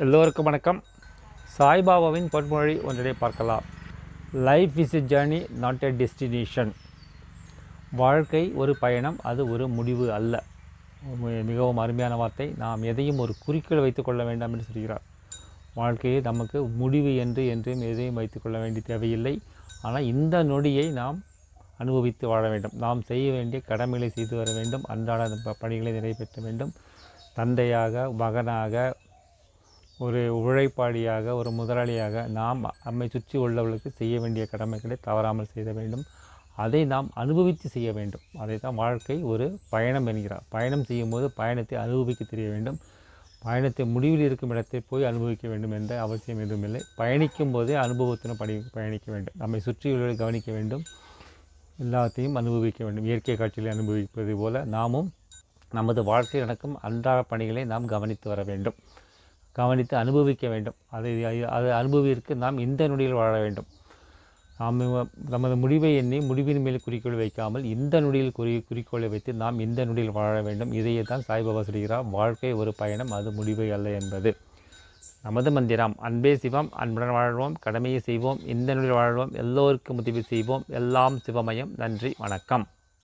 எல்லோருக்கும் வணக்கம். சாய்பாபாவின் பொன்மொழி ஒன்றினை பார்க்கலாம். Life is a journey not a destination வாழ்க்கை ஒரு பயணம் அது ஒரு முடிவு அல்ல. மிகவும் அருமையான வார்த்தை. நாம் எதையும் ஒரு குறிக்கோள் வைத்துக்கொள்ள வேண்டாம் என்று சொல்கிறார். வாழ்க்கையை நமக்கு முடிவு என்று என்றும் எதையும் வைத்துக்கொள்ள வேண்டிய தேவையில்லை. ஆனால் இந்த நொடியை நாம் அனுபவித்து வாழ வேண்டும். நாம் செய்ய வேண்டிய கடமைகளை செய்து வர வேண்டும். அன்றாட ப- பணிகளை நிறைவேற்ற வேண்டும். தந்தையாக மகனாக ஒரு உழைப்பாளியாக ஒரு முதலாளியாக நாம் நம்மை சுற்றி உள்ளவர்களுக்கு செய்ய வேண்டிய கடமைகளை தவறாமல் செய்ய வேண்டும். அதை நாம் அனுபவித்து செய்ய வேண்டும். அதை தான் வாழ்க்கை ஒரு பயணம் என்கிறார். பயணம் செய்யும்போது பயணத்தை அனுபவிக்க தெரிய வேண்டும். பயணத்தை முடிவில் இருக்கும் இடத்தை போய் அனுபவிக்க வேண்டும் என்ற அவசியம் எதுவும் இல்லை. பயணிக்கும் போதே அனுபவத்துடன் பணி பயணிக்க வேண்டும். நம்மை சுற்றியுள்ளவர்களை கவனிக்க வேண்டும். எல்லாத்தையும் அனுபவிக்க வேண்டும். இயற்கை காட்சிகளை அனுபவிப்பது போல நாமும் நமது வாழ்க்கையில் நடக்கும் அன்றாட பணிகளை நாம் கவனித்து வர வேண்டும். கவனித்து அனுபவிக்க வேண்டும். அதை அதை அனுபவிற்கு நாம் இந்த நொடியில் வாழ வேண்டும். நாம் நமது முடிவை எண்ணி முடிவின் மேல் குறிக்கோள் வைக்காமல் இந்த நொடியில் குறி குறிக்கோளை வைத்து நாம் இந்த நொடியில் வாழ வேண்டும். இதையே தான் சாய்பாபா சொல்கிறார். வாழ்க்கை ஒரு பயணம் அது முடிவை அல்ல என்பது. நமது மந்திரம் அன்பே சிவம் அன்புடன் வாழ்வோம் கடமையை செய்வோம் இந்த நொடியில் வாழ்வோம் எல்லோருக்கும் உதவி செய்வோம். எல்லாம் சிவமயம். நன்றி வணக்கம்.